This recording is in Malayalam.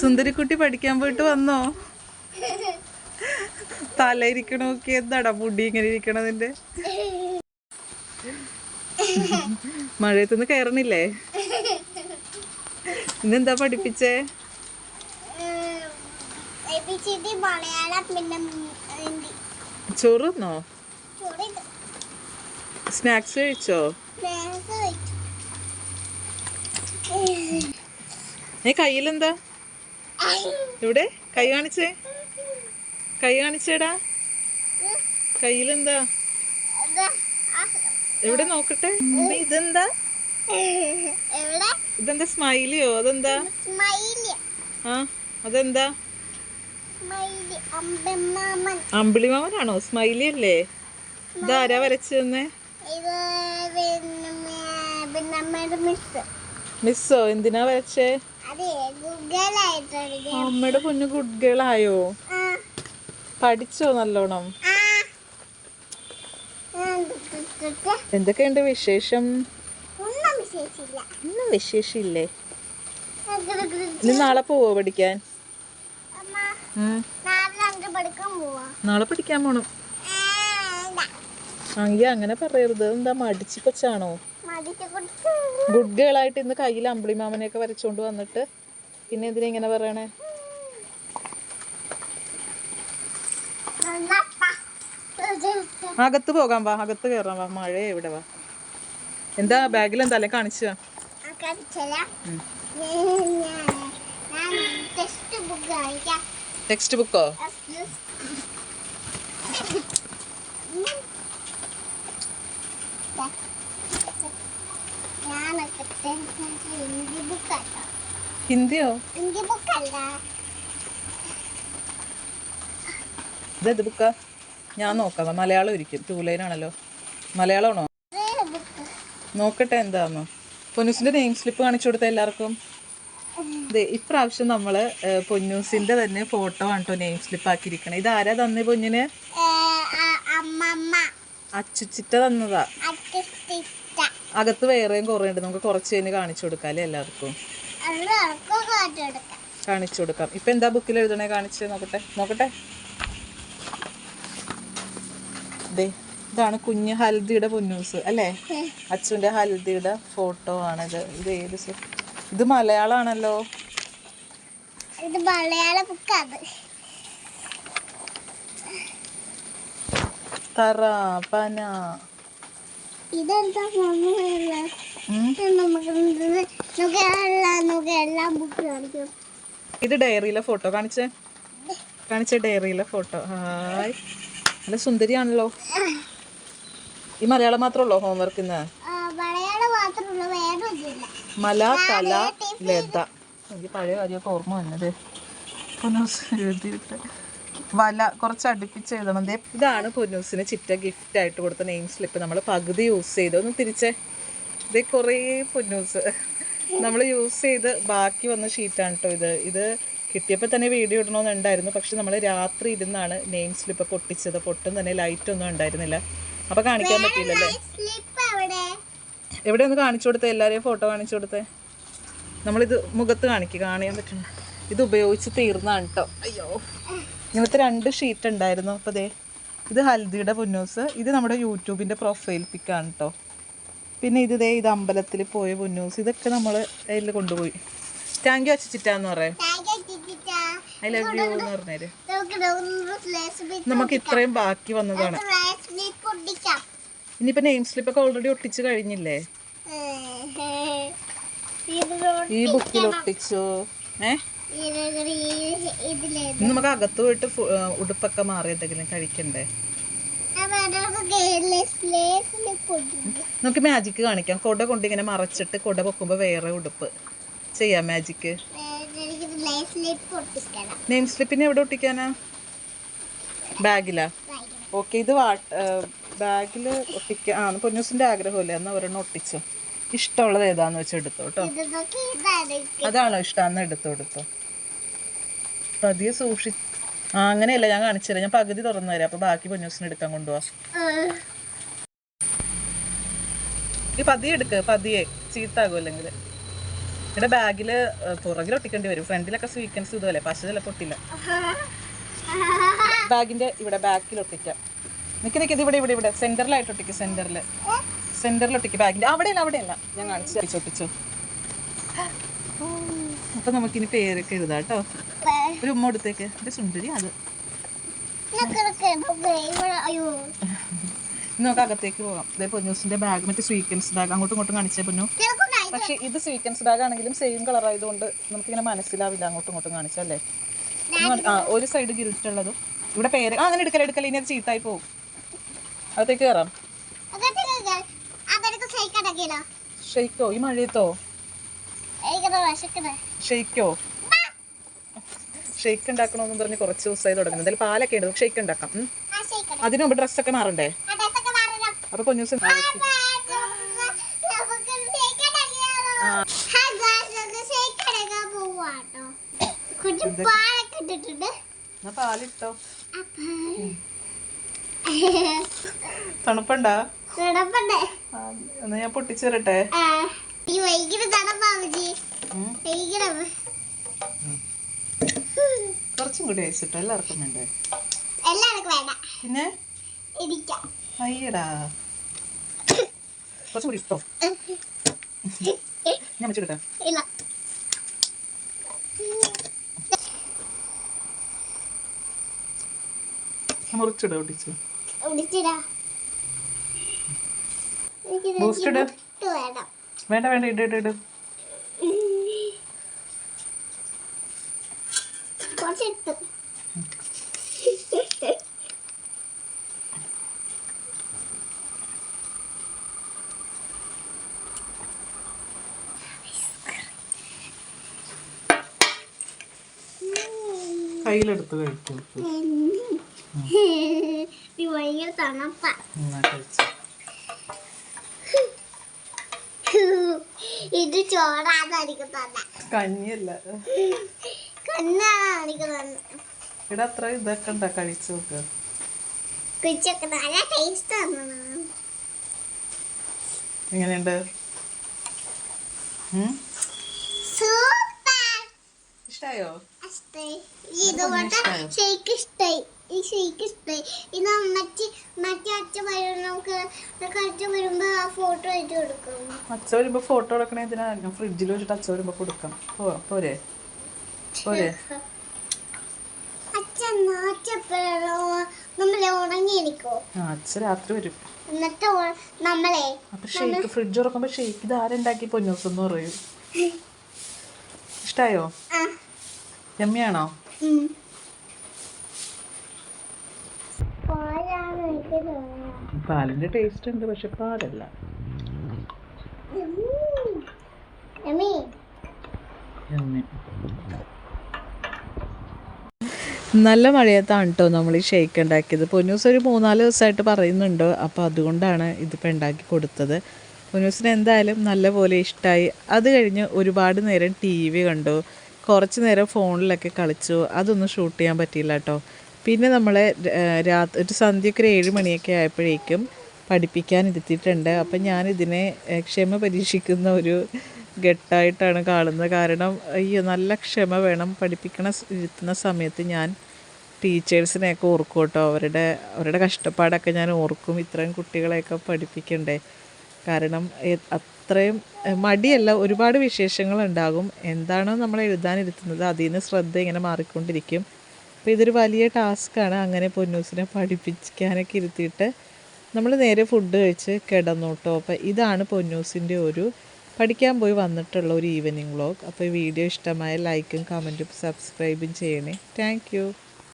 സുന്ദരിക്കുട്ടി പഠിക്കാൻ പോയിട്ട് വന്നോ? തല ഇരിക്കണോക്കെ എന്താടാ മുടി ഇങ്ങനെ ഇരിക്കണതിന്റെ മഴയത്തുനിന്ന് കയറണില്ലേ? ഇന്നെന്താ പഠിപ്പിച്ചേ? ചോറുന്നോ? സ്നാക്സ് കഴിച്ചോ. നീ കയ്യിലെന്താ? ഇവിടെ കൈ കാണിച്ചേ. കൈ കാണിച്ചേടാ. കയ്യിലെന്താ? എവിടെ നോക്കട്ടെ? ഇതെന്താ? ഇതെന്താ സ്മൈലിയോ? അതെന്താ? ആ അതെന്താ? അമ്പിളി മാമനാണോ സ്മൈലി അല്ലേ ഇതാരാ വരച്ചു തന്നെ? മിസ്സോ? എന്തിനാ വരച്ചേ? അമ്മയുടെ പൊന്നു ഗുഡ് ഗേൾ ആയോ? പഠിച്ചോ നല്ലോണം. എന്തൊക്കെയുണ്ട് വിശേഷം? ഒന്നും വിശേഷില്ല. ഇനി നാളെ പോവോ പഠിക്കാൻ? നാളെ പഠിക്കാൻ പോവാ. നാളെ പഠിക്കാൻ പോണം. അയ്യ അങ്ങനെ പറയരുത്. എന്താ മടിച്ചു കൊച്ചാണോ? ഗുഡ് ഗേൾ ആയിട്ട് ഇന്ന് കയ്യിൽ അമ്പിളി മാമനെയൊക്കെ വരച്ചോണ്ട് വന്നിട്ട് പിന്നെ എന്തിനാ ഇങ്ങനെ പറയണേ അകത്ത് പോകാൻ വാ അകത്ത് കയറാൻ വാ മഴ എവിടെ വാ എന്താ ബാഗിൽ എന്താ അല്ലെ കാണിച്ചു ടെക്സ്റ്റ് ബുക്ക് കാണിക്കാം ടെക്സ്റ്റ് ബുക്കോ ഞാനൊക്കെ ഹിന്ദി ബുക്കാട്ടോ ഹിന്ദിയോ? ഇതേത് ബുക്കാ? ഞാൻ നോക്കാം. മലയാളം ഇരിക്കും ടൂ ലൈൻ ആണല്ലോ. മലയാളമാണോ? നോക്കട്ടെ എന്താന്ന്. പൊന്നൂസിന്റെ നെയിം സ്ലിപ്പ് കാണിച്ചു കൊടുത്ത എല്ലാവർക്കും. ഇപ്രാവശ്യം നമ്മൾ ഏഹ്, പൊന്നൂസിന്റെ തന്നെ ഫോട്ടോ ആണ് കേട്ടോ നെയിം സ്ലിപ്പ് ആക്കിയിരിക്കണേ. ഇത് ആരാ തന്നെ പൊന്നിന്? അച്ചുച്ചിറ്റ തന്നതാ. അകത്ത് വേറെയും കുറേ ഉണ്ട്. നമുക്ക് കുറച്ച് കഴിഞ്ഞ് കാണിച്ചു കൊടുക്കാം അല്ലേ എല്ലാവർക്കും? കാണിച്ചു കൊടുക്കാം. ഇപ്പൊ എന്താ ബുക്കിൽ എഴുതണേ? കാണിച്ച് നോക്കട്ടെ. നോക്കട്ടെ. ദേ ഇതാണ് കുഞ്ഞ് ഹൽദിയുടെ പൊന്നൂസ് അല്ലേ? അച്ഛന്റെ ഹൽദിയുടെ ഫോട്ടോ ആണിത്. ഇത് ഏത് ഇത് മലയാളാണല്ലോ. ഇത് മലയാള ബുക്കാണ് തറ പന. കാണിക്കും. ഇത് ഡയറിയിലെ ഫോട്ടോ കാണിച്ചേ. കാണിച്ച ഡയറിയിലെ ഫോട്ടോ ഹായ് നല്ല സുന്ദരിയാണല്ലോ. ഈ മലയാളം മാത്രമല്ലോ ഹോംവർക്ക് ഇന്ന്? മല തല ലത. എനിക്ക് പഴയ കാര്യമൊക്കെ ഓർമ്മ വന്നത്. എഴുതിയിട്ട്. വല കുറച്ച് അടുപ്പിച്ച് എഴുതണം ദേ ഇതാണ് പൊന്നൂസിന് ചിറ്റ ഗിഫ്റ്റ് ആയിട്ട് കൊടുത്ത നെയിം സ്ലിപ്പ് നമ്മൾ പകുതി യൂസ് ചെയ്ത്. ഒന്ന് തിരിച്ചേ. ഇത് കുറേ പൊന്നൂസ്. നമ്മൾ യൂസ് ചെയ്ത് ബാക്കി വന്ന ഷീറ്റാണ് കേട്ടോ ഇത്. ഇത് കിട്ടിയപ്പോൾ തന്നെ വീഡിയോ ഇടണമെന്നുണ്ടായിരുന്നു പക്ഷെ നമ്മൾ രാത്രി ഇരുന്നാണ് നെയിം സ്ലിപ്പ് പൊട്ടിച്ചത്. പൊട്ടും തന്നെ ലൈറ്റ് ഒന്നും ഉണ്ടായിരുന്നില്ല. അപ്പോൾ കാണിക്കാൻ പറ്റിയില്ലല്ലേ? സ്ലിപ്പ് എവിടെ? എവിടെ ഒന്ന് കാണിച്ചു കൊടുത്തേ? എല്ലാവരെയും ഫോട്ടോ കാണിച്ചു കൊടുത്തേ. നമ്മളിത് മുഖത്ത് കാണിക്കുക കാണിക്കാൻ പറ്റുന്നു ഇത് ഉപയോഗിച്ച് തീർന്നാണ് കേട്ടോ അയ്യോ. ഇങ്ങനത്തെ രണ്ട് ഷീറ്റ് ഉണ്ടായിരുന്നു. അപ്പോൾ ദേ ഇത് ഹൽദിയുടെ പുന്നൂസ് ഇത് നമ്മുടെ യൂട്യൂബിന്റെ പ്രൊഫൈൽ പിക്കാണ് കേട്ടോ പിന്നെ ഇത് ദേ ഇത് അമ്പലത്തിൽ പോയ പുന്നൂസ്. ഇതൊക്കെ നമ്മൾ അതിൽ കൊണ്ടുപോയി. താങ്ക് യു അച്ചിച്ചിട്ടാന്ന് പറയാം. ഐ ലവ് യു എന്ന് പറഞ്ഞേര്. നമുക്ക് ഇത്രയും ബാക്കി വന്നതാണ്. ഇനിയിപ്പോ നെയിം സ്ലിപ്പ് ഒക്കെ ഓൾറെഡി ഒട്ടിച്ച് കഴിഞ്ഞില്ലേ? ഈ ബുക്കിൽ ഒട്ടിച്ചു. ഏഹ്? ഇന്ന് നമുക്ക് അകത്ത് പോയിട്ട് ഉടുപ്പൊക്കെ മാറി എന്തെങ്കിലും കഴിക്കണ്ടേ? നമുക്ക് മാജിക്ക് കാണിക്കാം. കൊട കൊണ്ട് ഇങ്ങനെ മറച്ചിട്ട് കൊട പൊക്കുമ്പോൾ വേറെ ഉടുപ്പ്. ചെയ്യാം മാജിക്ക് നെയിം സ്ലിപ്പിനെ എവിടെ ഒട്ടിക്കാനാ? ബാഗിലാ? ഓക്കെ ഇത് ബാഗിൽ ഒട്ടിക്കാൻ ആ പൊന്നൂസിന്റെ ആഗ്രഹമില്ല? എന്നാൽ ഒരെണ്ണം ഒട്ടിച്ചു. ഇഷ്ടമുള്ളത് ഏതാന്ന് വെച്ചാൽ എടുത്തോ കേട്ടോ ഇതൊക്കെ ഇതാണ് അതാണോ ഇഷ്ടം? അന്ന് എടുത്തോ എടുത്തോ. പതിയെ സൂക്ഷി ആ അങ്ങനെയല്ല ഞാൻ കാണിച്ചില്ല ഞാൻ പകുതി തുറന്നു തരാം അപ്പോൾ ബാക്കി പൊന്നൂസിന് എടുക്കാൻ കൊണ്ടുപോവാം ഈ പതിയെ എടുക്ക് പതിയെ. ചീത്താകും അല്ലെങ്കിൽ. ഇവിടെ ബാഗിൽ പുറകിൽ ഒട്ടിക്കേണ്ടി വരും. ഫ്രണ്ടിലൊക്കെ സ്വീക്കൻസ് ഇതുപോലെ. പശ ചിലപ്പോൾ ഒട്ടില്ല. ബാഗിന്റെ ഇവിടെ ബാക്കിൽ ഒട്ടിക്കാം. നിക്ക് ഇത് ഇവിടെ ഇവിടെ ഇവിടെ. സെന്ററിലായിട്ട് ഒട്ടിക്ക് സെന്ററിൽ സെന്ററിൽ ഒട്ടിക്ക് ബാഗിന്റെ. അവിടെയല്ല അവിടെയല്ല. ഞാൻ കാണിച്ചു. ഒട്ടിച്ചു. അപ്പൊ നമുക്കിനി പേരൊക്കെ എഴുതാം കേട്ടോ. ഒരു ഉമ്മ എടുത്തേക്ക് എന്റെ സുന്ദരി അത്. നമുക്ക് അകത്തേക്ക് പോകാം. ഇതേ പൊന്നൂസിന്റെ ബാഗ് മറ്റേ സ്വീക്കൻസ് ബാഗ് അങ്ങോട്ടും ഇങ്ങോട്ടും കാണിച്ചേ പൊന്നു. പക്ഷെ ഇത് സ്വീക്കൻസ് ബാഗ് ആണെങ്കിലും സെയിം കളർ ആയതുകൊണ്ട് നമുക്കിങ്ങനെ മനസ്സിലാവില്ല അങ്ങോട്ടും ഇങ്ങോട്ടും കാണിച്ചല്ലേ ആ ഒരു സൈഡ് ഗിൽറ്റുള്ളതും ഇവിടെ പേര് ആ അങ്ങനെ എടുക്കല എടുക്കല ഇനി അത് ചീത്തായി പോകും. അകത്തേക്ക് കയറാം ഷെയ്ക്കോ ഈ മഴയത്തോ? ഷെയ്ക്കോ ഷെയ്ക്ക് ഉണ്ടാക്കണമെന്ന് പറഞ്ഞ് കുറച്ച് ദിവസമായി തുടങ്ങുന്നത് അതിൽ പാലൊക്കെ ഉണ്ട്. ഷെയ്ക്ക് ഉണ്ടാക്കാം. അതിന് മുമ്പ് ഡ്രസ്സൊക്കെ മാറണ്ടേ? അപ്പൊ കൊഞ്ഞു ദിവസം പാലിട്ടോ. തണുപ്പണ്ടാ? എന്നാ ഞാൻ പൊട്ടിച്ചു തരട്ടെ തണുപ്പാ കുറച്ചും കൂടി അയച്ചിട്ടോ എല്ലാവർക്കും വേണ്ടേ? എല്ലാവർക്കും വേണ്ട. പിന്നെ? അയ്യടാ. കുറച്ചും കൂടി ഇട്ടോ. ഞാൻ ഇല്ല. മുറിച്ചിട വേണം. വേണ്ട വേണ്ട ഇട ഇട ഇട്. കയ്യിലെടുത്ത് കഴിക്കും ഭയങ്കര തണുപ്പാ. ഇത് ചോറാണ് എനിക്ക് തന്നെ. കഞ്ഞിയല്ല. കണ്ണാണ് എനിക്ക് തന്നെ. ഇവിടെ അത്ര ഇതൊക്കെ ഉണ്ടാ? കഴിച്ചു നോക്ക്. കുച്ചൊക്കെ നല്ല ടേസ്റ്റ് ആണ് എങ്ങനെയുണ്ട്? ഇഷ്ടായി? ഇതുപോലെ ഷെയ്ക്ക് ഇഷ്ടായി ഈ ഷെയ്ക്ക് ഇഷ്ടായി ഇത് മറ്റേ മറ്റേ അച്ഛ വരും. നമുക്ക് അച്ഛ വരുമ്പോ ആ ഫോട്ടോ ആയിട്ട് കൊടുക്കും. അച്ഛ വരുമ്പോ ഫോട്ടോ ഫ്രിഡ്ജിൽ വെച്ചിട്ട് അച്ഛ വരുമ്പോ കൊടുക്കാം പോരെ. പോരെ. അച്ഛൻ നമ്മളെ അച്ഛ രാത്രി വരും. എന്നിട്ട് നമ്മളെ അപ്പൊ ഷെയ്ക്ക് ഫ്രിഡ്ജ് തുറക്കുമ്പോ ഷേക്ക് ഇത് ആരുണ്ടാക്കി പൊന്നൂസ് എന്ന് പറയും. ഇഷ്ടായോ? ആ. എനിക്ക് പാലിന്റെ ടേസ്റ്റ് ഉണ്ട് പക്ഷെ പാലല്ല. നല്ല മഴയത്താണ് കേട്ടോ നമ്മൾ ഈ ഷേക്ക് ഉണ്ടാക്കിയത്. പൊന്നൂസ് ഒരു മൂന്നാൽ ദിവസമായിട്ട് പറയുന്നുണ്ട്. അപ്പോൾ അതുകൊണ്ടാണ് ഇതിപ്പോൾ ഉണ്ടാക്കി കൊടുത്തത്. പൊന്നൂസിന് എന്തായാലും നല്ല പോലെ ഇഷ്ടമായി അത് കഴിഞ്ഞ് ഒരുപാട് നേരം ടി വി കണ്ടു. കുറച്ച് നേരം ഫോണിലൊക്കെ കളിച്ചു. അതൊന്നും ഷൂട്ട് ചെയ്യാൻ പറ്റിയില്ല കേട്ടോ പിന്നെ നമ്മളെ രാത്രി ഒരു സന്ധ്യയ്ക്ക് ഒരു ഏഴ് മണിയൊക്കെ ആയപ്പോഴേക്കും പഠിപ്പിക്കാൻ ഇരുത്തിയിട്ടുണ്ട്. അപ്പം ഞാനിതിനെ ക്ഷമ പരീക്ഷിക്കുന്ന ഒരു ഘട്ടമായിട്ടാണ് കാണുന്നത്. കാരണം അയ്യോ നല്ല ക്ഷമ വേണം പഠിപ്പിക്കണ ഇരുത്തുന്ന സമയത്ത് ഞാൻ ടീച്ചേഴ്സിനെയൊക്കെ ഓർക്കും കേട്ടോ അവരുടെ അവരുടെ കഷ്ടപ്പാടൊക്കെ ഞാൻ ഓർക്കും ഇത്രയും കുട്ടികളെയൊക്കെ പഠിപ്പിക്കണ്ടേ. കാരണം അത്രയും മടിയല്ല ഒരുപാട് വിശേഷങ്ങളുണ്ടാകും. എന്താണോ നമ്മൾ എഴുതാനിരുത്തുന്നത് അതിൽ നിന്ന് ശ്രദ്ധ ഇങ്ങനെ മാറിക്കൊണ്ടിരിക്കും. അപ്പോൾ ഇതൊരു വലിയ ടാസ്ക്കാണ് അങ്ങനെ പൊന്നൂസിനെ പഠിപ്പിക്കാനൊക്കെ ഇരുത്തിയിട്ട് നമ്മൾ നേരെ ഫുഡ് കഴിച്ച് കിടന്നു കേട്ടോ അപ്പോൾ ഇതാണ് പൊന്നൂസിന്റെ ഒരു പഠിക്കാൻ പോയി വന്നിട്ടുള്ള ഒരു ഈവനിങ് വ്ളോഗ് അപ്പോൾ വീഡിയോ ഇഷ്ടമായ ലൈക്കും കമന്റും സബ്സ്ക്രൈബും ചെയ്യണേ. താങ്ക്